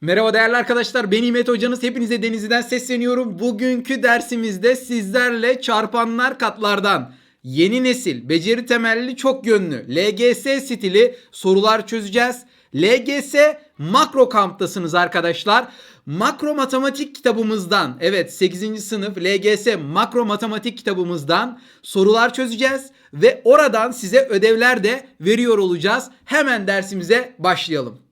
Merhaba değerli arkadaşlar ben İmet hocanız hepinize Denizli'den sesleniyorum. Bugünkü dersimizde sizlerle çarpanlar katlardan yeni nesil beceri temelli çok yönlü LGS stili sorular çözeceğiz. LGS makro kamptasınız arkadaşlar. Makro matematik kitabımızdan evet 8. sınıf LGS makro matematik kitabımızdan sorular çözeceğiz ve oradan size ödevler de veriyor olacağız. Hemen dersimize başlayalım.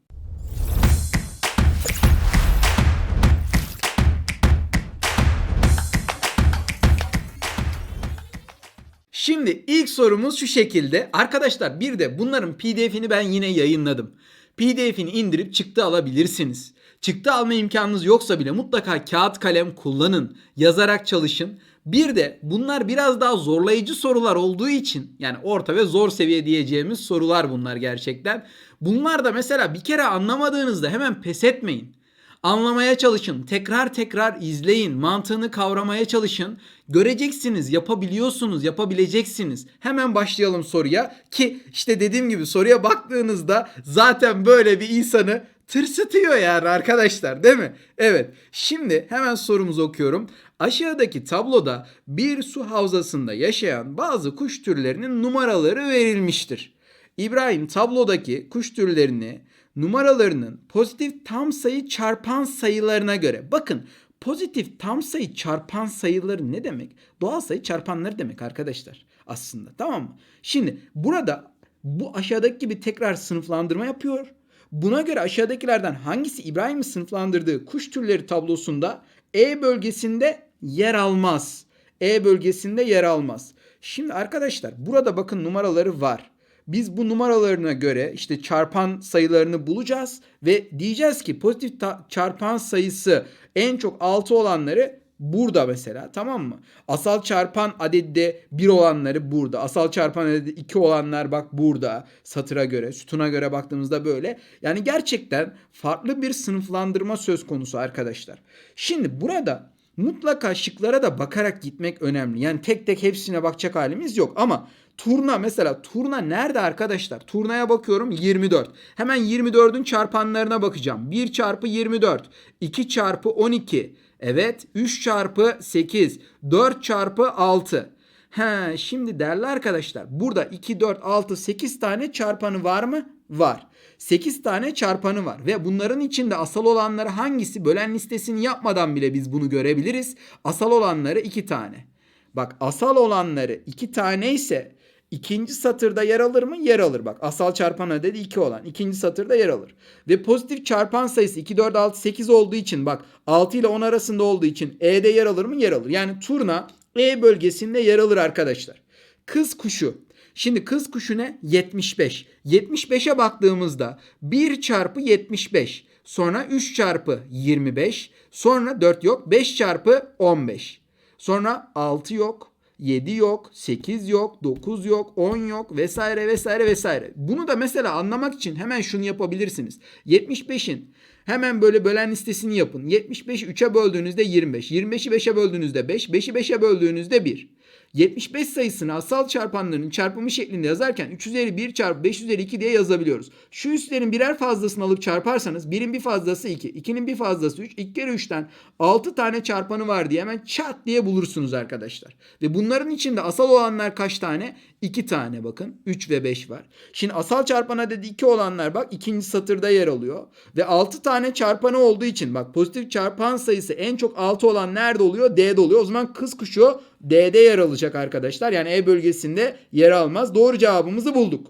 Şimdi ilk sorumuz şu şekilde. Arkadaşlar bir de bunların PDF'ini ben yine yayınladım. PDF'ini indirip çıktı alabilirsiniz. Çıktı alma imkanınız yoksa bile mutlaka kağıt kalem kullanın. Yazarak çalışın. Bir de bunlar biraz daha zorlayıcı sorular olduğu için yani orta ve zor seviye diyeceğimiz sorular bunlar gerçekten. Bunlar da mesela bir kere anlamadığınızda hemen pes etmeyin. Anlamaya çalışın. Tekrar tekrar izleyin. Mantığını kavramaya çalışın. Göreceksiniz, yapabiliyorsunuz, yapabileceksiniz. Hemen başlayalım soruya ki işte dediğim gibi soruya baktığınızda zaten böyle bir insanı tırsıtıyor yani arkadaşlar değil mi? Evet. Şimdi hemen sorumuzu okuyorum. Aşağıdaki tabloda bir su havzasında yaşayan bazı kuş türlerinin numaraları verilmiştir. İbrahim tablodaki kuş türlerini numaralarının pozitif tam sayı çarpan sayılarına göre bakın pozitif tam sayı çarpan sayıları ne demek? Doğal sayı çarpanları demek arkadaşlar aslında tamam mı? Şimdi burada bu aşağıdaki gibi tekrar sınıflandırma yapıyor. Buna göre aşağıdakilerden hangisi İbrahim'in sınıflandırdığı kuş türleri tablosunda E bölgesinde yer almaz. E bölgesinde yer almaz. Şimdi arkadaşlar burada bakın numaraları var. Biz bu numaralarına göre işte çarpan sayılarını bulacağız ve diyeceğiz ki pozitif çarpan sayısı en çok 6 olanları burada mesela tamam mı? Asal çarpan adedi de 1 olanları burada. Asal çarpan adedi 2 olanlar bak burada satıra göre, sütuna göre baktığımızda böyle. Yani gerçekten farklı bir sınıflandırma söz konusu arkadaşlar. Şimdi burada mutlaka şıklara da bakarak gitmek önemli. Yani tek tek hepsine bakacak halimiz yok ama turna mesela turna nerede arkadaşlar? Turnaya bakıyorum 24. Hemen 24'ün çarpanlarına bakacağım. 1 çarpı 24, 2 çarpı 12, evet 3 çarpı 8, 4 çarpı 6. He, şimdi değerli arkadaşlar burada 2, 4, 6, 8 tane çarpanı var mı? Var. 8 tane çarpanı var ve bunların içinde asal olanları hangisi? Bölen listesini yapmadan bile biz bunu görebiliriz. Asal olanları 2 tane. Bak asal olanları 2 tane ise ikinci satırda yer alır mı? Yer alır. Bak asal çarpan adedi 2 olan. ikinci satırda yer alır. Ve pozitif çarpan sayısı 2, 4, 6, 8 olduğu için bak 6 ile 10 arasında olduğu için E'de yer alır mı? Yer alır. Yani turna E bölgesinde yer alır arkadaşlar. Kız kuşu. Şimdi kız kuşu ne? 75. 75'e baktığımızda 1 çarpı 75. Sonra 3 çarpı 25. Sonra 4 yok. 5 çarpı 15. Sonra 6 yok. 7 yok, 8 yok, 9 yok, 10 yok vesaire vesaire vesaire. Bunu da mesela anlamak için hemen şunu yapabilirsiniz. 75'in hemen böyle bölen listesini yapın. 75'i 3'e böldüğünüzde 25. 25'i 5'e böldüğünüzde 5. 5'i 5'e böldüğünüzde 1. 75 sayısını asal çarpanların çarpımı şeklinde yazarken 3 üzeri 1 çarpı 5 üzeri 2 diye yazabiliyoruz. Şu üstlerin birer fazlasını alıp çarparsanız 1'in bir fazlası 2, 2'nin bir fazlası 3, 2 kere 3'ten 6 tane çarpanı var diye hemen çat diye bulursunuz arkadaşlar. Ve bunların içinde asal olanlar kaç tane? 2 tane bakın. 3 ve 5 var. Şimdi asal çarpana dedi 2 olanlar bak ikinci satırda yer alıyor. Ve 6 tane çarpanı olduğu için bak pozitif çarpan sayısı en çok 6 olan nerede oluyor? D'de oluyor. O zaman kız kuşu D'de yer alacak arkadaşlar. Yani E bölgesinde yer almaz. Doğru cevabımızı bulduk.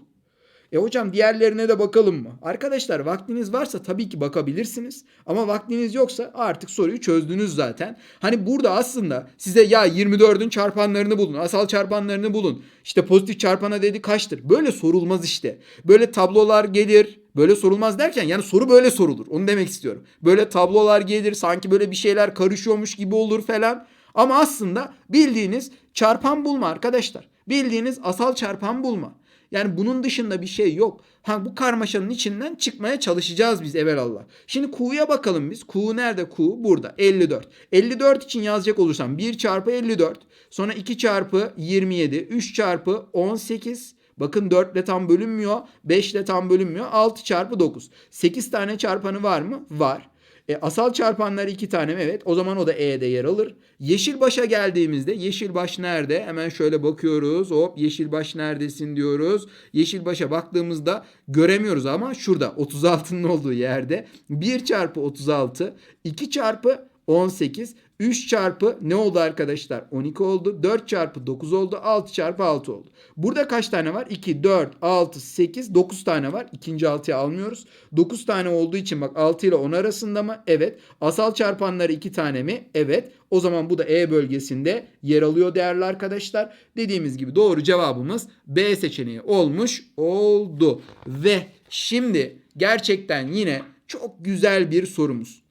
E hocam diğerlerine de bakalım mı? Arkadaşlar vaktiniz varsa tabii ki bakabilirsiniz. Ama vaktiniz yoksa artık soruyu çözdünüz zaten. Hani burada aslında size ya 24'ün çarpanlarını bulun, asal çarpanlarını bulun. İşte pozitif çarpana dedi kaçtır? Böyle sorulmaz işte. Böyle tablolar gelir. Böyle sorulmaz derken yani soru böyle sorulur. Onu demek istiyorum. Böyle tablolar gelir sanki böyle bir şeyler karışıyormuş gibi olur falan. Ama aslında bildiğiniz çarpan bulma arkadaşlar. Bildiğiniz asal çarpan bulma. Yani bunun dışında bir şey yok. Ha bu karmaşanın içinden çıkmaya çalışacağız biz evelallah. Şimdi Q'ya bakalım biz. Q nerede? Q burada. 54. 54 için yazacak olursam 1 çarpı 54. Sonra 2 çarpı 27. 3 çarpı 18. Bakın 4 ile tam bölünmüyor. 5 ile tam bölünmüyor. 6 çarpı 9. 8 tane çarpanı var mı? Var. E, asal çarpanlar iki tane? Evet. O zaman o da E'de yer alır. Yeşil başa geldiğimizde yeşil baş nerede? Hemen şöyle bakıyoruz. Hop yeşil baş neredesin diyoruz. Yeşil başa baktığımızda göremiyoruz ama şurada 36'nın olduğu yerde 1 çarpı 36 2 çarpı 18 3 çarpı ne oldu arkadaşlar? 12 oldu. 4 çarpı 9 oldu. 6 çarpı 6 oldu. Burada kaç tane var? 2, 4, 6, 8, 9 tane var. İkinci 6'yı almıyoruz. 9 tane olduğu için bak 6 ile 10 arasında mı? Evet. Asal çarpanları 2 tane mi? Evet. O zaman bu da E bölgesinde yer alıyor değerli arkadaşlar. Dediğimiz gibi doğru cevabımız B seçeneği olmuş oldu. Ve şimdi gerçekten yine çok güzel bir sorumuz.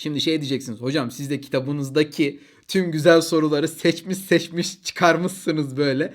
Şimdi şey diyeceksiniz hocam siz de kitabınızdaki tüm güzel soruları seçmiş seçmiş çıkarmışsınız böyle.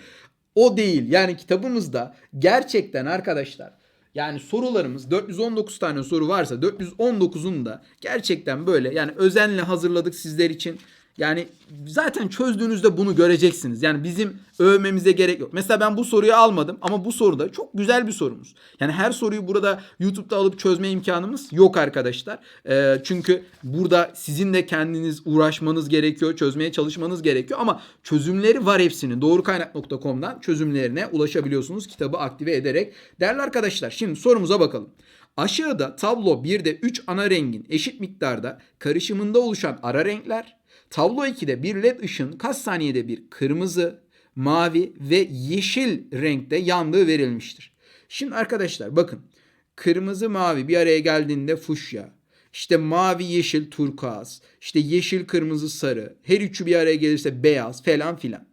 O değil yani kitabımızda gerçekten arkadaşlar yani sorularımız 419 tane soru varsa 419'un da gerçekten böyle yani özenle hazırladık sizler için. Yani zaten çözdüğünüzde bunu göreceksiniz. Yani bizim övmemize gerek yok. Mesela ben bu soruyu almadım ama bu soruda çok güzel bir sorumuz. Yani her soruyu burada YouTube'da alıp çözme imkanımız yok arkadaşlar. Ee, çünkü burada sizin de kendiniz uğraşmanız gerekiyor, çözmeye çalışmanız gerekiyor ama çözümleri var hepsinin. Doğrukaynak.com'dan çözümlerine ulaşabiliyorsunuz kitabı aktive ederek. Değerli arkadaşlar şimdi sorumuza bakalım. Aşağıda tablo 1'de 3 ana rengin eşit miktarda karışımında oluşan ara renkler, tablo 2'de bir led ışın kaç saniyede bir kırmızı, mavi ve yeşil renkte yandığı verilmiştir. Şimdi arkadaşlar bakın kırmızı mavi bir araya geldiğinde fuşya, işte mavi yeşil turkuaz, işte yeşil kırmızı sarı, her üçü bir araya gelirse beyaz falan filan.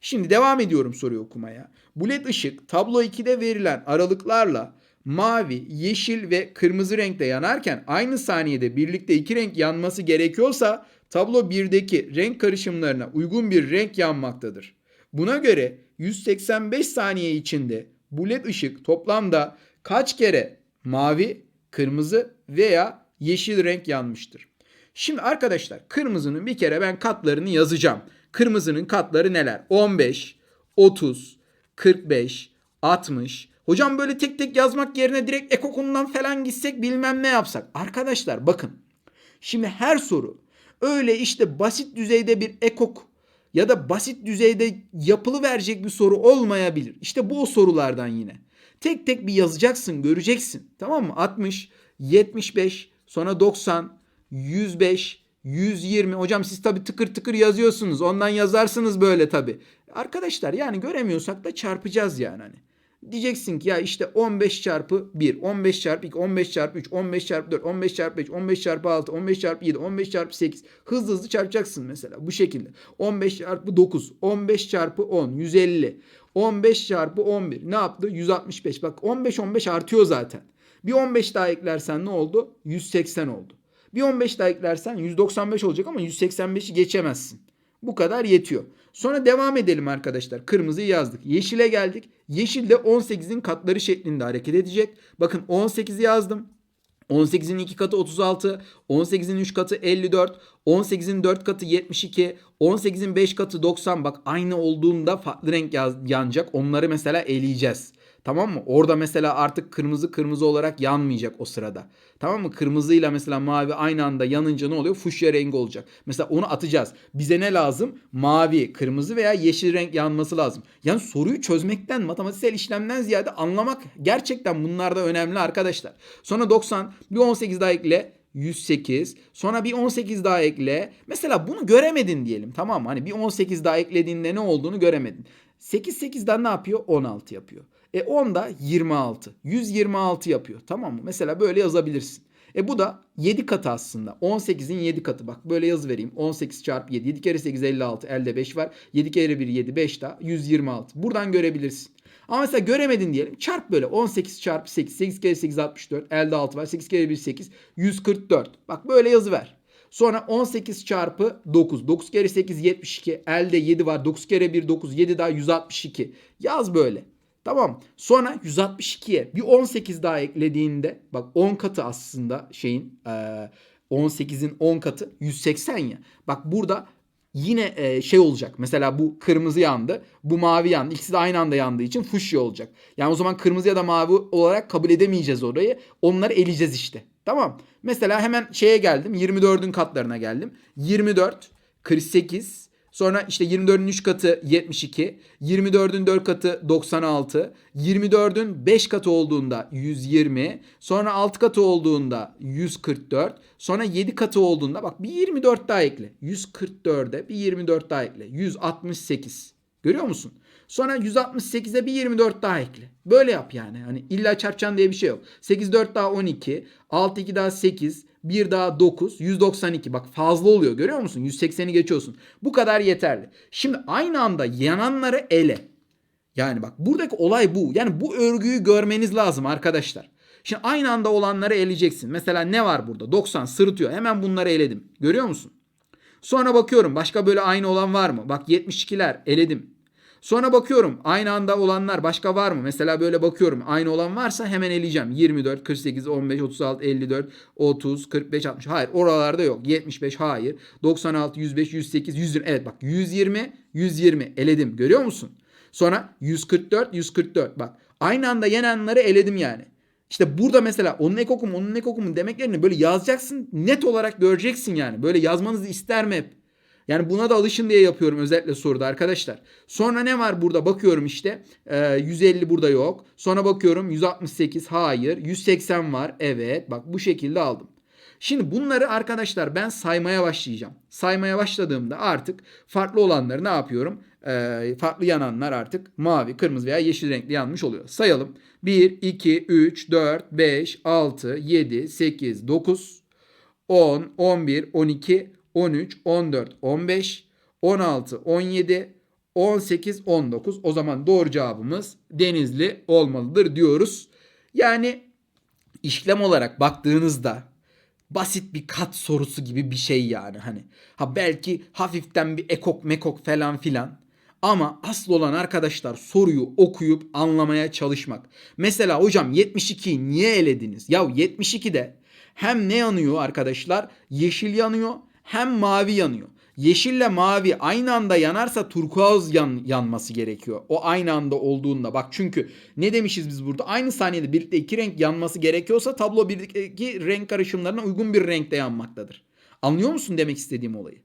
Şimdi devam ediyorum soruyu okumaya. Bu led ışık tablo 2'de verilen aralıklarla mavi, yeşil ve kırmızı renkte yanarken aynı saniyede birlikte iki renk yanması gerekiyorsa tablo 1'deki renk karışımlarına uygun bir renk yanmaktadır. Buna göre 185 saniye içinde bu led ışık toplamda kaç kere mavi, kırmızı veya yeşil renk yanmıştır? Şimdi arkadaşlar kırmızının bir kere ben katlarını yazacağım. Kırmızının katları neler? 15, 30, 45, 60. Hocam böyle tek tek yazmak yerine direkt ekokundan falan gitsek bilmem ne yapsak. Arkadaşlar bakın. Şimdi her soru öyle işte basit düzeyde bir ekok ya da basit düzeyde yapılı verecek bir soru olmayabilir. İşte bu o sorulardan yine. Tek tek bir yazacaksın, göreceksin. Tamam mı? 60, 75, sonra 90, 105, 120. Hocam siz tabii tıkır tıkır yazıyorsunuz. Ondan yazarsınız böyle tabii. Arkadaşlar yani göremiyorsak da çarpacağız yani hani. Diyeceksin ki ya işte 15 çarpı 1, 15 çarpı 2, 15 çarpı 3, 15 çarpı 4, 15 çarpı 5, 15 çarpı 6, 15 çarpı 7, 15 çarpı 8. Hızlı hızlı çarpacaksın mesela bu şekilde. 15 çarpı 9, 15 çarpı 10, 150. 15 çarpı 11 ne yaptı? 165. Bak 15 15 artıyor zaten. Bir 15 daha eklersen ne oldu? 180 oldu. Bir 15 daha eklersen 195 olacak ama 185'i geçemezsin. Bu kadar yetiyor. Sonra devam edelim arkadaşlar. Kırmızıyı yazdık. Yeşile geldik. Yeşil de 18'in katları şeklinde hareket edecek. Bakın 18'i yazdım. 18'in 2 katı 36, 18'in 3 katı 54, 18'in 4 katı 72, 18'in 5 katı 90. Bak aynı olduğunda farklı renk yanacak. Onları mesela eleyeceğiz. Tamam mı? Orada mesela artık kırmızı kırmızı olarak yanmayacak o sırada. Tamam mı? Kırmızıyla mesela mavi aynı anda yanınca ne oluyor? Fuşya rengi olacak. Mesela onu atacağız. Bize ne lazım? Mavi, kırmızı veya yeşil renk yanması lazım. Yani soruyu çözmekten, matematiksel işlemden ziyade anlamak gerçekten bunlar da önemli arkadaşlar. Sonra 90, bir 18 daha ekle. 108. Sonra bir 18 daha ekle. Mesela bunu göremedin diyelim. Tamam mı? Hani bir 18 daha eklediğinde ne olduğunu göremedin. 8 8'den ne yapıyor? 16 yapıyor. E 10 da 26. 126 yapıyor. Tamam mı? Mesela böyle yazabilirsin. E bu da 7 katı aslında. 18'in 7 katı. Bak böyle yazı vereyim. 18 çarpı 7. 7 kere 8 56. Elde 5 var. 7 kere 1 7 5 daha 126. Buradan görebilirsin. Ama mesela göremedin diyelim. Çarp böyle 18 çarpı 8. 8 kere 8 64. Elde 6 var. 8 kere 1 8. 144. Bak böyle yazı ver. Sonra 18 çarpı 9. 9 kere 8 72. Elde 7 var. 9 kere 1 9. 7 daha 162. Yaz böyle. Tamam. Sonra 162'ye bir 18 daha eklediğinde bak 10 katı aslında şeyin 18'in 10 katı 180 ya. Bak burada yine şey olacak. Mesela bu kırmızı yandı. Bu mavi yandı. İkisi de aynı anda yandığı için fuşya olacak. Yani o zaman kırmızı ya da mavi olarak kabul edemeyeceğiz orayı. Onları eleyeceğiz işte. Tamam. Mesela hemen şeye geldim. 24'ün katlarına geldim. 24, 48, sonra işte 24'ün 3 katı 72, 24'ün 4 katı 96, 24'ün 5 katı olduğunda 120, sonra 6 katı olduğunda 144, sonra 7 katı olduğunda bak bir 24 daha ekle. 144'e bir 24 daha ekle. 168. Görüyor musun? Sonra 168'e bir 24 daha ekle. Böyle yap yani. Hani illa çarpacaksın diye bir şey yok. 8 4 daha 12, 6 2 daha 8, 1 daha 9, 192. Bak fazla oluyor görüyor musun? 180'i geçiyorsun. Bu kadar yeterli. Şimdi aynı anda yananları ele. Yani bak buradaki olay bu. Yani bu örgüyü görmeniz lazım arkadaşlar. Şimdi aynı anda olanları eleyeceksin. Mesela ne var burada? 90 sırıtıyor. Hemen bunları eledim. Görüyor musun? Sonra bakıyorum başka böyle aynı olan var mı? Bak 72'ler eledim. Sonra bakıyorum aynı anda olanlar başka var mı? Mesela böyle bakıyorum aynı olan varsa hemen eleyeceğim. 24, 48, 15, 36, 54, 30, 45, 60. Hayır oralarda yok. 75 hayır. 96, 105, 108, 120. Evet bak 120, 120 eledim. Görüyor musun? Sonra 144, 144. Bak aynı anda yenenleri eledim yani. İşte burada mesela onun ek okumu, onun ek okumu demeklerini böyle yazacaksın. Net olarak göreceksin yani. Böyle yazmanızı isterim hep. Yani buna da alışın diye yapıyorum özellikle soruda arkadaşlar. Sonra ne var burada bakıyorum işte. Ee, 150 burada yok. Sonra bakıyorum 168 hayır. 180 var evet bak bu şekilde aldım. Şimdi bunları arkadaşlar ben saymaya başlayacağım. Saymaya başladığımda artık farklı olanları ne yapıyorum? Ee, farklı yananlar artık mavi, kırmızı veya yeşil renkli yanmış oluyor. Sayalım. 1, 2, 3, 4, 5, 6, 7, 8, 9, 10, 11, 12, 13, 14, 15, 16, 17, 18, 19. O zaman doğru cevabımız Denizli olmalıdır diyoruz. Yani işlem olarak baktığınızda basit bir kat sorusu gibi bir şey yani hani. Ha belki hafiften bir ekok mekok falan filan. Ama asıl olan arkadaşlar soruyu okuyup anlamaya çalışmak. Mesela hocam 72'yi niye elediniz? Ya 72'de hem ne yanıyor arkadaşlar? Yeşil yanıyor hem mavi yanıyor. Yeşille mavi aynı anda yanarsa turkuaz yan, yanması gerekiyor. O aynı anda olduğunda. Bak çünkü ne demişiz biz burada? Aynı saniyede birlikte iki renk yanması gerekiyorsa tablo birlikteki renk karışımlarına uygun bir renkte yanmaktadır. Anlıyor musun demek istediğim olayı?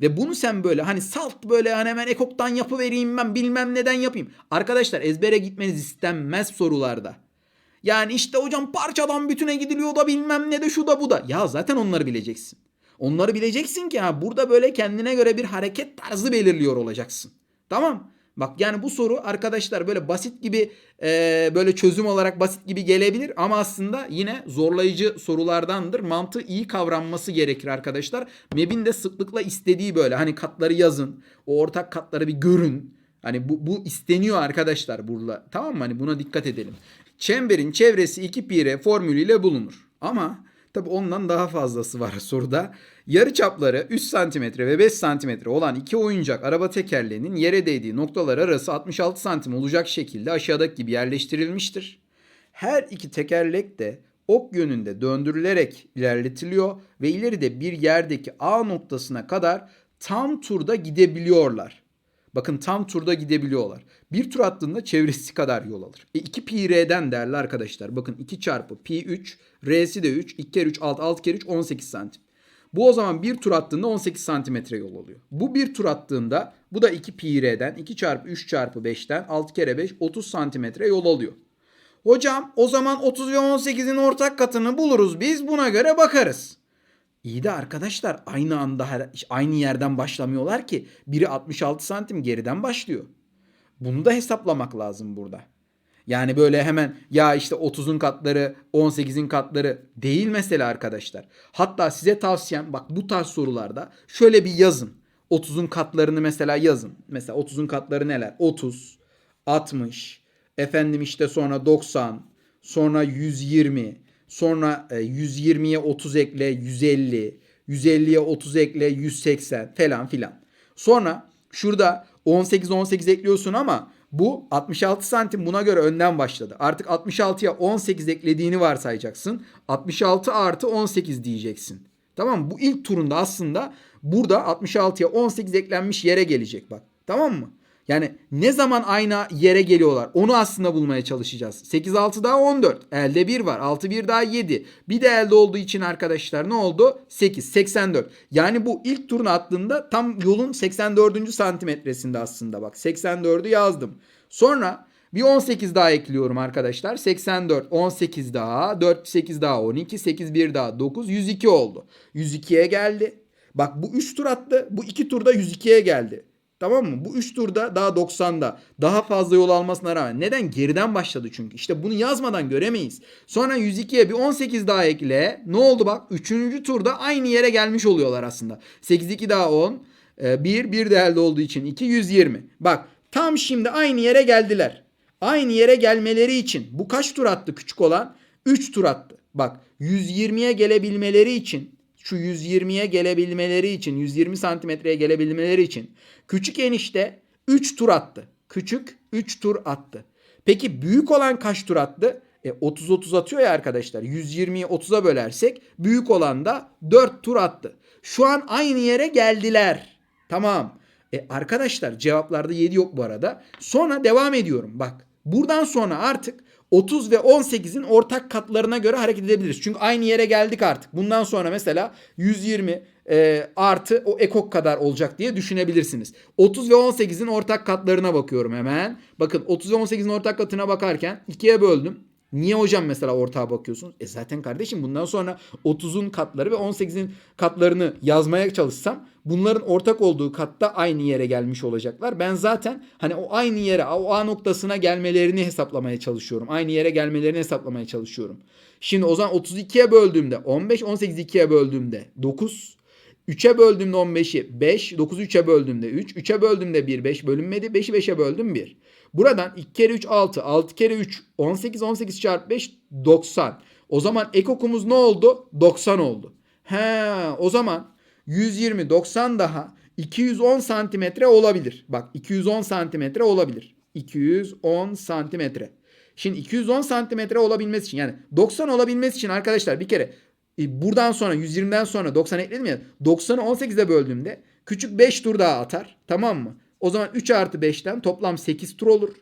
Ve bunu sen böyle hani salt böyle hani hemen ekoktan yapıvereyim ben bilmem neden yapayım. Arkadaşlar ezbere gitmeniz istenmez sorularda. Yani işte hocam parçadan bütüne gidiliyor da bilmem ne de şu da bu da. Ya zaten onları bileceksin. Onları bileceksin ki ha burada böyle kendine göre bir hareket tarzı belirliyor olacaksın. Tamam. Bak yani bu soru arkadaşlar böyle basit gibi e, böyle çözüm olarak basit gibi gelebilir ama aslında yine zorlayıcı sorulardandır. Mantığı iyi kavranması gerekir arkadaşlar. MEB'in de sıklıkla istediği böyle hani katları yazın. O ortak katları bir görün. Hani bu, bu isteniyor arkadaşlar burada. Tamam mı? Hani buna dikkat edelim. Çemberin çevresi 2 pi r formülüyle bulunur. Ama Tabi ondan daha fazlası var soruda. Yarı çapları 3 cm ve 5 cm olan iki oyuncak araba tekerleğinin yere değdiği noktalar arası 66 cm olacak şekilde aşağıdaki gibi yerleştirilmiştir. Her iki tekerlek de ok yönünde döndürülerek ilerletiliyor ve ileride bir yerdeki A noktasına kadar tam turda gidebiliyorlar. Bakın tam turda gidebiliyorlar. Bir tur attığında çevresi kadar yol alır. E 2 pi r'den değerli arkadaşlar. Bakın 2 çarpı pi 3. R'si de 3. 2 kere 3 6. 6 kere 3 18 santim. Bu o zaman bir tur attığında 18 santimetre yol oluyor. Bu bir tur attığında bu da 2 pi r'den 2 çarpı 3 çarpı 5'ten 6 kere 5 30 santimetre yol alıyor. Hocam o zaman 30 ve 18'in ortak katını buluruz biz buna göre bakarız. İyi de arkadaşlar aynı anda aynı yerden başlamıyorlar ki. Biri 66 santim geriden başlıyor. Bunu da hesaplamak lazım burada. Yani böyle hemen ya işte 30'un katları 18'in katları değil mesela arkadaşlar. Hatta size tavsiyem bak bu tarz sorularda şöyle bir yazın. 30'un katlarını mesela yazın. Mesela 30'un katları neler? 30, 60, efendim işte sonra 90, sonra 120, Sonra 120'ye 30 ekle 150. 150'ye 30 ekle 180 falan filan. Sonra şurada 18 18 ekliyorsun ama bu 66 santim buna göre önden başladı. Artık 66'ya 18 eklediğini varsayacaksın. 66 artı 18 diyeceksin. Tamam mı? Bu ilk turunda aslında burada 66'ya 18 eklenmiş yere gelecek bak. Tamam mı? Yani ne zaman aynı yere geliyorlar onu aslında bulmaya çalışacağız. 8 6 daha 14. Elde 1 var. 6 1 daha 7. Bir de elde olduğu için arkadaşlar ne oldu? 8 84. Yani bu ilk turunu attığında tam yolun 84. santimetresinde aslında bak. 84'ü yazdım. Sonra bir 18 daha ekliyorum arkadaşlar. 84, 18 daha, 4, 8 daha 12, 8, 1 daha 9, 102 oldu. 102'ye geldi. Bak bu 3 tur attı. Bu 2 turda 102'ye geldi. Tamam mı? Bu 3 turda daha 90'da daha fazla yol almasına rağmen. Neden? Geriden başladı çünkü. İşte bunu yazmadan göremeyiz. Sonra 102'ye bir 18 daha ekle. Ne oldu bak? 3. turda aynı yere gelmiş oluyorlar aslında. 8 2 daha 10. 1 1 de elde olduğu için 2 120. Bak tam şimdi aynı yere geldiler. Aynı yere gelmeleri için bu kaç tur attı küçük olan? 3 tur attı. Bak 120'ye gelebilmeleri için şu 120'ye gelebilmeleri için 120 santimetreye gelebilmeleri için küçük enişte 3 tur attı. Küçük 3 tur attı. Peki büyük olan kaç tur attı? E 30 30 atıyor ya arkadaşlar. 120'yi 30'a bölersek büyük olan da 4 tur attı. Şu an aynı yere geldiler. Tamam. E arkadaşlar cevaplarda 7 yok bu arada. Sonra devam ediyorum. Bak buradan sonra artık 30 ve 18'in ortak katlarına göre hareket edebiliriz. Çünkü aynı yere geldik artık. Bundan sonra mesela 120 e, artı o ekok kadar olacak diye düşünebilirsiniz. 30 ve 18'in ortak katlarına bakıyorum hemen. Bakın 30 ve 18'in ortak katına bakarken ikiye böldüm. Niye hocam mesela ortağa bakıyorsunuz? E zaten kardeşim bundan sonra 30'un katları ve 18'in katlarını yazmaya çalışsam bunların ortak olduğu katta aynı yere gelmiş olacaklar. Ben zaten hani o aynı yere o A noktasına gelmelerini hesaplamaya çalışıyorum. Aynı yere gelmelerini hesaplamaya çalışıyorum. Şimdi o zaman 32'ye böldüğümde 15, 18'i 2'ye böldüğümde 9, 3'e böldüğümde 15'i 5, 9'u 3'e böldüğümde 3, 3'e böldüğümde 1, 5 bölünmedi. 5'i 5'e böldüm 1. Buradan 2 kere 3 6, 6 kere 3 18, 18 çarpı 5 90. O zaman ekokumuz ne oldu? 90 oldu. He, o zaman 120 90 daha 210 santimetre olabilir. Bak 210 santimetre olabilir. 210 santimetre. Şimdi 210 santimetre olabilmesi için yani 90 olabilmesi için arkadaşlar bir kere e, buradan sonra 120'den sonra 90 ekledim ya 90'ı 18'e böldüğümde küçük 5 tur daha atar. Tamam mı? O zaman 3 artı 5'ten toplam 8 tur olur.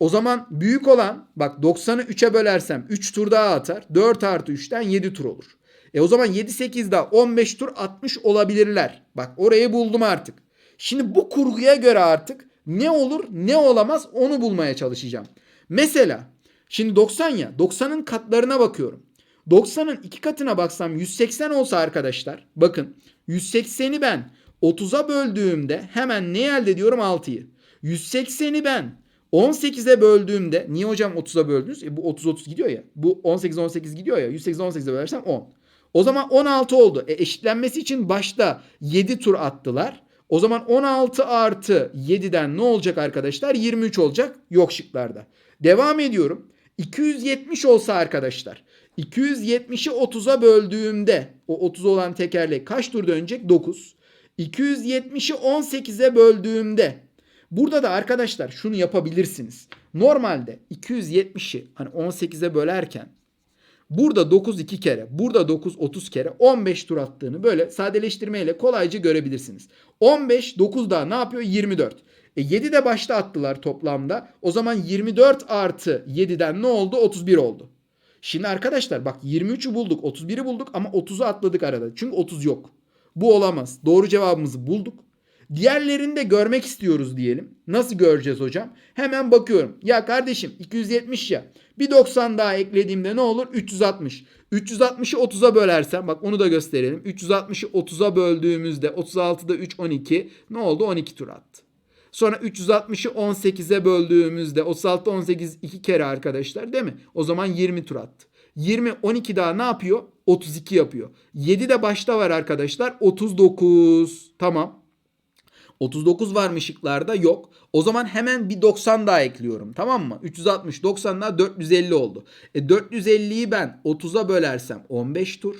O zaman büyük olan bak 90'ı 3'e bölersem 3 tur daha atar. 4 artı 3'ten 7 tur olur. E o zaman 7 8 daha 15 tur atmış olabilirler. Bak orayı buldum artık. Şimdi bu kurguya göre artık ne olur ne olamaz onu bulmaya çalışacağım. Mesela şimdi 90 ya 90'ın katlarına bakıyorum. 90'ın iki katına baksam 180 olsa arkadaşlar bakın 180'i ben 30'a böldüğümde hemen ne elde ediyorum 6'yı. 180'i ben 18'e böldüğümde niye hocam 30'a böldünüz? E bu 30 30 gidiyor ya. Bu 18 18 gidiyor ya. 180 18'e bölersem 10. O zaman 16 oldu. E eşitlenmesi için başta 7 tur attılar. O zaman 16 artı 7'den ne olacak arkadaşlar? 23 olacak. Yok şıklarda. Devam ediyorum. 270 olsa arkadaşlar. 270'i 30'a böldüğümde o 30 olan tekerlek kaç tur dönecek? 9. 270'i 18'e böldüğümde burada da arkadaşlar şunu yapabilirsiniz. Normalde 270'i hani 18'e bölerken burada 9 2 kere, burada 9 30 kere 15 tur attığını böyle sadeleştirmeyle kolayca görebilirsiniz. 15 9 daha ne yapıyor? 24. E 7 de başta attılar toplamda. O zaman 24 artı 7'den ne oldu? 31 oldu. Şimdi arkadaşlar bak 23'ü bulduk, 31'i bulduk ama 30'u atladık arada. Çünkü 30 yok. Bu olamaz. Doğru cevabımızı bulduk. Diğerlerini de görmek istiyoruz diyelim. Nasıl göreceğiz hocam? Hemen bakıyorum. Ya kardeşim 270 ya. Bir 90 daha eklediğimde ne olur? 360. 360'ı 30'a bölersem bak onu da gösterelim. 360'ı 30'a böldüğümüzde 36'da 3 12 ne oldu? 12 tur attı. Sonra 360'ı 18'e böldüğümüzde 36 18 iki kere arkadaşlar değil mi? O zaman 20 tur attı. 20 12 daha ne yapıyor? 32 yapıyor. 7 de başta var arkadaşlar. 39. Tamam. 39 var mı şıklarda? Yok. O zaman hemen bir 90 daha ekliyorum. Tamam mı? 360 90 daha 450 oldu. E 450'yi ben 30'a bölersem 15 tur.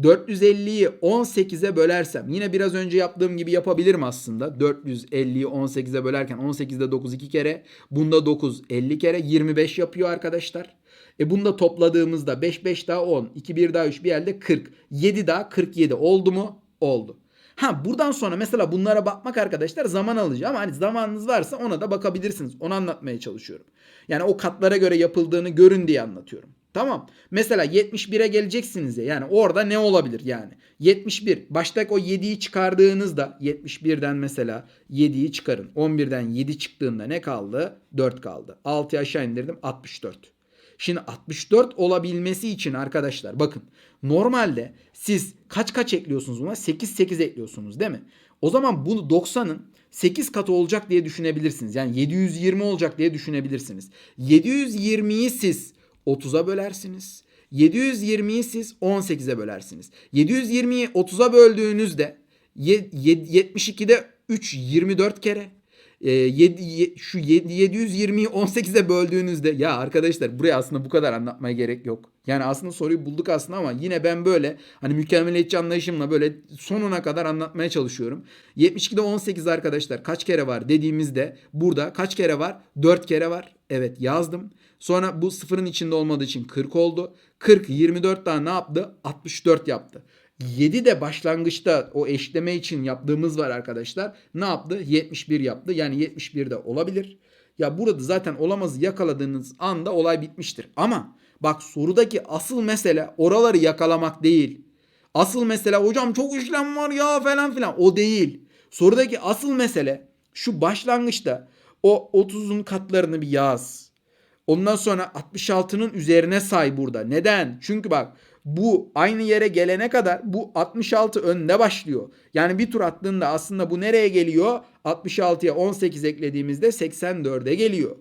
450'yi 18'e bölersem yine biraz önce yaptığım gibi yapabilirim aslında. 450'yi 18'e bölerken 18'de 9 2 kere. Bunda 9 50 kere 25 yapıyor arkadaşlar. E bunu da topladığımızda 5 5 daha 10, 2 1 daha 3 bir elde 40. 7 daha 47 oldu mu? Oldu. Ha buradan sonra mesela bunlara bakmak arkadaşlar zaman alıcı ama hani zamanınız varsa ona da bakabilirsiniz. Onu anlatmaya çalışıyorum. Yani o katlara göre yapıldığını görün diye anlatıyorum. Tamam. Mesela 71'e geleceksiniz ya. Yani orada ne olabilir yani? 71. Baştaki o 7'yi çıkardığınızda 71'den mesela 7'yi çıkarın. 11'den 7 çıktığında ne kaldı? 4 kaldı. 6'yı aşağı indirdim 64. Şimdi 64 olabilmesi için arkadaşlar bakın normalde siz kaç kaç ekliyorsunuz buna? 8 8 ekliyorsunuz değil mi? O zaman bunu 90'ın 8 katı olacak diye düşünebilirsiniz. Yani 720 olacak diye düşünebilirsiniz. 720'yi siz 30'a bölersiniz. 720'yi siz 18'e bölersiniz. 720'yi 30'a böldüğünüzde ye- ye- 72'de 3 24 kere. E, ye- şu yedi- 720'yi 18'e böldüğünüzde ya arkadaşlar buraya aslında bu kadar anlatmaya gerek yok. Yani aslında soruyu bulduk aslında ama yine ben böyle hani mükemmeliyetçi anlayışımla böyle sonuna kadar anlatmaya çalışıyorum. 72'de 18 arkadaşlar kaç kere var dediğimizde burada kaç kere var? 4 kere var. Evet yazdım. Sonra bu sıfırın içinde olmadığı için 40 oldu. 40 24 daha ne yaptı? 64 yaptı. 7 de başlangıçta o eşleme için yaptığımız var arkadaşlar. Ne yaptı? 71 yaptı. Yani 71 de olabilir. Ya burada zaten olamazı yakaladığınız anda olay bitmiştir. Ama bak sorudaki asıl mesele oraları yakalamak değil. Asıl mesele hocam çok işlem var ya falan filan o değil. Sorudaki asıl mesele şu başlangıçta o 30'un katlarını bir yaz. Ondan sonra 66'nın üzerine say burada. Neden? Çünkü bak bu aynı yere gelene kadar bu 66 önde başlıyor. Yani bir tur attığında aslında bu nereye geliyor? 66'ya 18 eklediğimizde 84'e geliyor.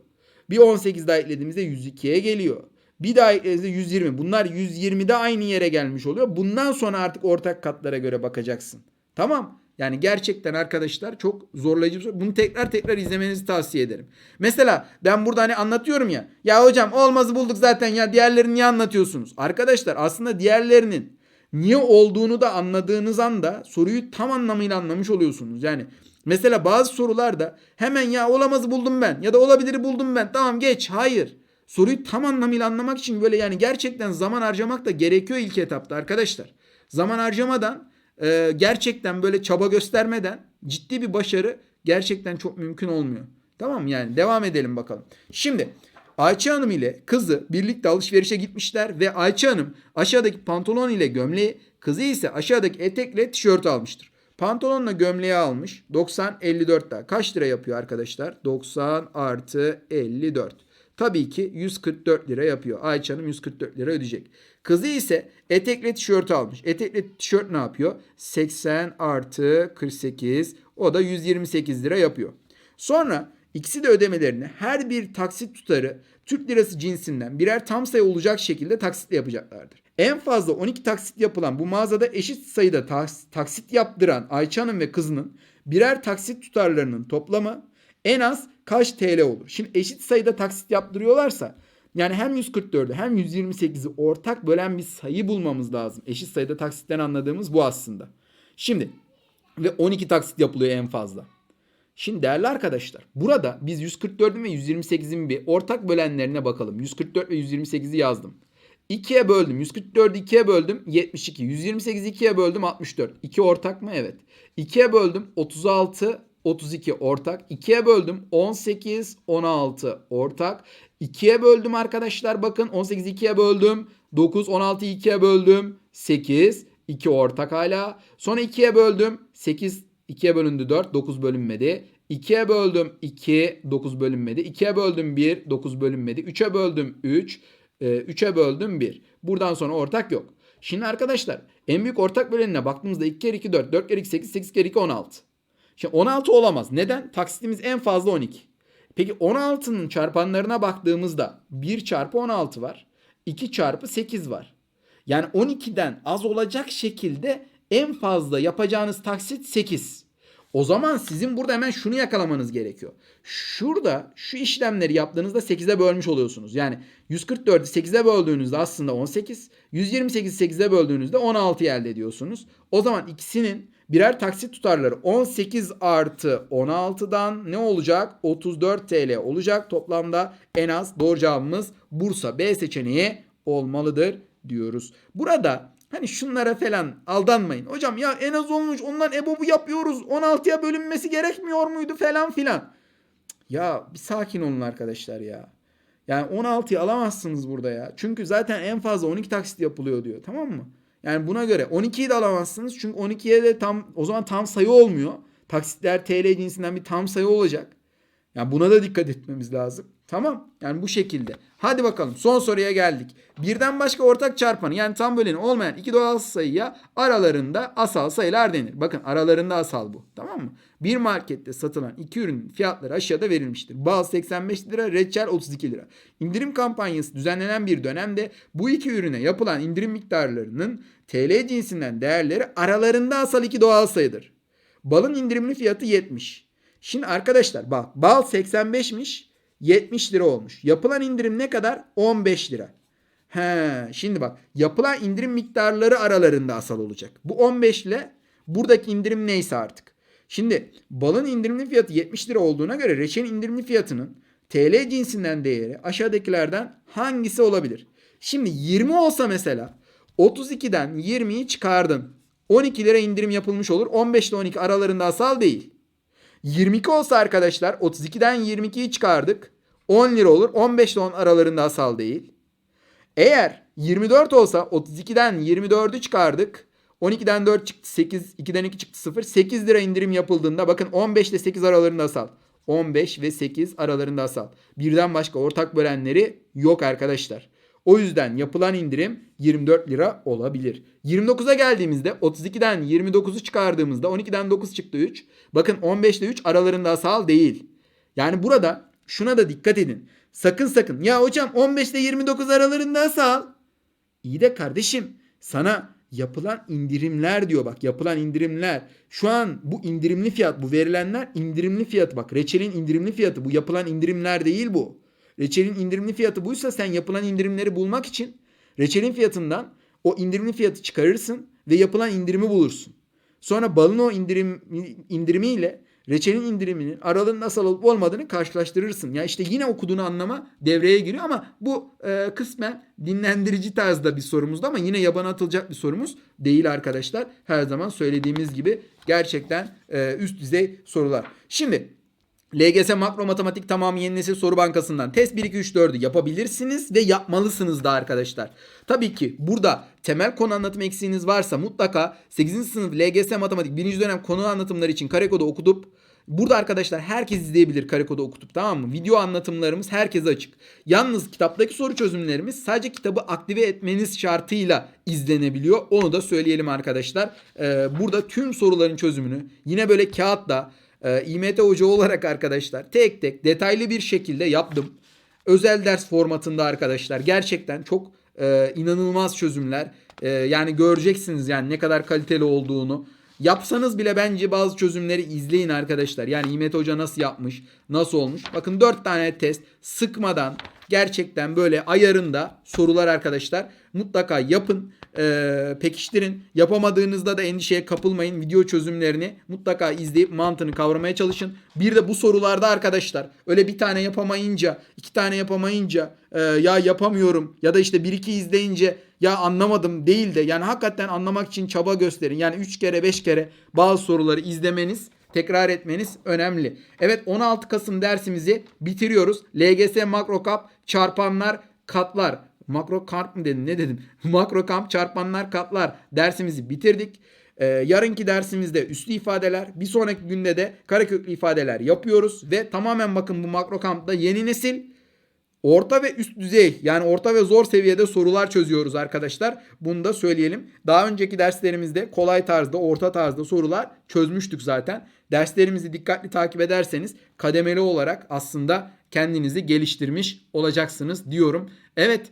Bir 18 daha eklediğimizde 102'ye geliyor. Bir daha eklediğimizde 120. Bunlar 120'de aynı yere gelmiş oluyor. Bundan sonra artık ortak katlara göre bakacaksın. Tamam. Yani gerçekten arkadaşlar çok zorlayıcı bir soru. Bunu tekrar tekrar izlemenizi tavsiye ederim. Mesela ben burada hani anlatıyorum ya. Ya hocam olmazı bulduk zaten ya diğerlerini niye anlatıyorsunuz? Arkadaşlar aslında diğerlerinin niye olduğunu da anladığınız anda soruyu tam anlamıyla anlamış oluyorsunuz. Yani mesela bazı sorularda hemen ya olamazı buldum ben ya da olabiliri buldum ben. Tamam geç. Hayır. Soruyu tam anlamıyla anlamak için böyle yani gerçekten zaman harcamak da gerekiyor ilk etapta arkadaşlar. Zaman harcamadan e, gerçekten böyle çaba göstermeden ciddi bir başarı gerçekten çok mümkün olmuyor. Tamam mı? Yani devam edelim bakalım. Şimdi Ayça Hanım ile kızı birlikte alışverişe gitmişler ve Ayça Hanım aşağıdaki pantolon ile gömleği, kızı ise aşağıdaki etekle tişört almıştır. Pantolonla gömleği almış. 90 54 daha. Kaç lira yapıyor arkadaşlar? 90 artı 54. Tabii ki 144 lira yapıyor. Ayça Hanım 144 lira ödeyecek. Kızı ise etekle tişört almış. Etekle tişört ne yapıyor? 80 artı 48. O da 128 lira yapıyor. Sonra ikisi de ödemelerini her bir taksit tutarı Türk lirası cinsinden birer tam sayı olacak şekilde taksitle yapacaklardır. En fazla 12 taksit yapılan bu mağazada eşit sayıda taksit yaptıran Ayça Hanım ve kızının birer taksit tutarlarının toplamı en az kaç TL olur? Şimdi eşit sayıda taksit yaptırıyorlarsa yani hem 144'ü hem 128'i ortak bölen bir sayı bulmamız lazım. Eşit sayıda taksitten anladığımız bu aslında. Şimdi ve 12 taksit yapılıyor en fazla. Şimdi değerli arkadaşlar burada biz 144'ün ve 128'in bir ortak bölenlerine bakalım. 144 ve 128'i yazdım. 2'ye böldüm. 144'ü 2'ye böldüm 72. 128'i 2'ye böldüm 64. 2 ortak mı? Evet. 2'ye böldüm 36 32 ortak. 2'ye böldüm 18 16 ortak. 2'ye böldüm arkadaşlar bakın 18 2'ye böldüm. 9 16'yı 2'ye böldüm. 8 2 ortak hala. Sonra 2'ye böldüm. 8 2'ye bölündü 4 9 bölünmedi. 2'ye böldüm 2 9 bölünmedi. 2'ye böldüm 1 9 bölünmedi. 3'e böldüm 3 3'e böldüm 1. Buradan sonra ortak yok. Şimdi arkadaşlar en büyük ortak bölenine baktığımızda 2 kere 2 4 4 kere 2 8 8 kere 2 16. Şimdi 16 olamaz. Neden? Taksitimiz en fazla 12. Peki 16'nın çarpanlarına baktığımızda 1 çarpı 16 var. 2 çarpı 8 var. Yani 12'den az olacak şekilde en fazla yapacağınız taksit 8. O zaman sizin burada hemen şunu yakalamanız gerekiyor. Şurada şu işlemleri yaptığınızda 8'e bölmüş oluyorsunuz. Yani 144'ü 8'e böldüğünüzde aslında 18. 128'i 8'e böldüğünüzde 16 elde ediyorsunuz. O zaman ikisinin birer taksit tutarları 18 artı 16'dan ne olacak? 34 TL olacak. Toplamda en az doğru cevabımız Bursa B seçeneği olmalıdır diyoruz. Burada Hani şunlara falan aldanmayın. Hocam ya en az olmuş ondan EBOB'u yapıyoruz. 16'ya bölünmesi gerekmiyor muydu falan filan. Ya bir sakin olun arkadaşlar ya. Yani 16'yı alamazsınız burada ya. Çünkü zaten en fazla 12 taksit yapılıyor diyor. Tamam mı? Yani buna göre 12'yi de alamazsınız. Çünkü 12'ye de tam o zaman tam sayı olmuyor. Taksitler TL cinsinden bir tam sayı olacak. Yani buna da dikkat etmemiz lazım. Tamam. Yani bu şekilde. Hadi bakalım son soruya geldik. Birden başka ortak çarpanı yani tam böleni olmayan iki doğal sayıya aralarında asal sayılar denir. Bakın aralarında asal bu. Tamam mı? Bir markette satılan iki ürünün fiyatları aşağıda verilmiştir. Bal 85 lira, reçel 32 lira. İndirim kampanyası düzenlenen bir dönemde bu iki ürüne yapılan indirim miktarlarının TL cinsinden değerleri aralarında asal iki doğal sayıdır. Balın indirimli fiyatı 70. Şimdi arkadaşlar bak bal 85'miş 70 lira olmuş. Yapılan indirim ne kadar? 15 lira. He, şimdi bak yapılan indirim miktarları aralarında asal olacak. Bu 15 ile buradaki indirim neyse artık. Şimdi balın indirimli fiyatı 70 lira olduğuna göre reçelin indirimli fiyatının TL cinsinden değeri aşağıdakilerden hangisi olabilir? Şimdi 20 olsa mesela 32'den 20'yi çıkardın. 12 lira indirim yapılmış olur. 15 ile 12 aralarında asal değil. 22 olsa arkadaşlar 32'den 22'yi çıkardık. 10 lira olur. 15 ile 10 aralarında asal değil. Eğer 24 olsa 32'den 24'ü çıkardık. 12'den 4 çıktı 8, 2'den 2 çıktı 0. 8 lira indirim yapıldığında bakın 15 ile 8 aralarında asal. 15 ve 8 aralarında asal. Birden başka ortak bölenleri yok arkadaşlar. O yüzden yapılan indirim 24 lira olabilir. 29'a geldiğimizde 32'den 29'u çıkardığımızda 12'den 9 çıktı 3. Bakın 15 ile 3 aralarında asal değil. Yani burada şuna da dikkat edin. Sakın sakın ya hocam 15 ile 29 aralarında asal. İyi de kardeşim sana yapılan indirimler diyor bak yapılan indirimler. Şu an bu indirimli fiyat bu verilenler indirimli fiyatı bak reçelin indirimli fiyatı bu yapılan indirimler değil bu. Reçelin indirimli fiyatı buysa sen yapılan indirimleri bulmak için reçelin fiyatından o indirimli fiyatı çıkarırsın ve yapılan indirimi bulursun. Sonra balın o indirim indirimiyle reçelin indiriminin aralığın nasıl olup olmadığını karşılaştırırsın. Ya işte yine okuduğunu anlama devreye giriyor ama bu e, kısmen dinlendirici tarzda bir sorumuzdu ama yine yabana atılacak bir sorumuz değil arkadaşlar. Her zaman söylediğimiz gibi gerçekten e, üst düzey sorular. Şimdi LGS Makro Matematik Tamam Yeni Nesil Soru Bankası'ndan test 1 2 3 4'ü yapabilirsiniz ve yapmalısınız da arkadaşlar. Tabii ki burada temel konu anlatım eksiğiniz varsa mutlaka 8. sınıf LGS Matematik 1. dönem konu anlatımları için Karekodu okutup Burada arkadaşlar herkes izleyebilir Karekodu okutup tamam mı? Video anlatımlarımız herkese açık. Yalnız kitaptaki soru çözümlerimiz sadece kitabı aktive etmeniz şartıyla izlenebiliyor. Onu da söyleyelim arkadaşlar. Ee, burada tüm soruların çözümünü yine böyle kağıtta e, İMT Hoca olarak arkadaşlar tek tek detaylı bir şekilde yaptım. Özel ders formatında arkadaşlar gerçekten çok e, inanılmaz çözümler. E, yani göreceksiniz yani ne kadar kaliteli olduğunu. Yapsanız bile bence bazı çözümleri izleyin arkadaşlar. Yani İmet Hoca nasıl yapmış, nasıl olmuş. Bakın 4 tane test sıkmadan gerçekten böyle ayarında sorular arkadaşlar. Mutlaka yapın, e, pekiştirin. Yapamadığınızda da endişeye kapılmayın. Video çözümlerini mutlaka izleyip mantığını kavramaya çalışın. Bir de bu sorularda arkadaşlar öyle bir tane yapamayınca, iki tane yapamayınca e, ya yapamıyorum ya da işte bir iki izleyince ya anlamadım değil de yani hakikaten anlamak için çaba gösterin. Yani 3 kere 5 kere bazı soruları izlemeniz tekrar etmeniz önemli. Evet 16 Kasım dersimizi bitiriyoruz. LGS Makro Kap çarpanlar katlar. Makro kamp mı dedim ne dedim? Makro kamp çarpanlar katlar dersimizi bitirdik. Ee, yarınki dersimizde üslü ifadeler, bir sonraki günde de kareköklü ifadeler yapıyoruz ve tamamen bakın bu makro kampta yeni nesil Orta ve üst düzey yani orta ve zor seviyede sorular çözüyoruz arkadaşlar. Bunu da söyleyelim. Daha önceki derslerimizde kolay tarzda, orta tarzda sorular çözmüştük zaten. Derslerimizi dikkatli takip ederseniz kademeli olarak aslında kendinizi geliştirmiş olacaksınız diyorum. Evet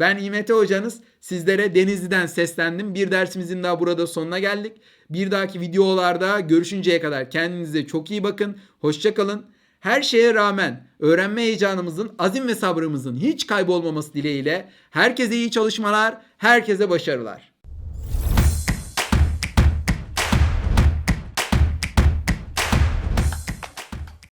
ben İMT hocanız sizlere Denizli'den seslendim. Bir dersimizin daha burada sonuna geldik. Bir dahaki videolarda görüşünceye kadar kendinize çok iyi bakın. Hoşçakalın. Her şeye rağmen öğrenme heyecanımızın, azim ve sabrımızın hiç kaybolmaması dileğiyle herkese iyi çalışmalar, herkese başarılar.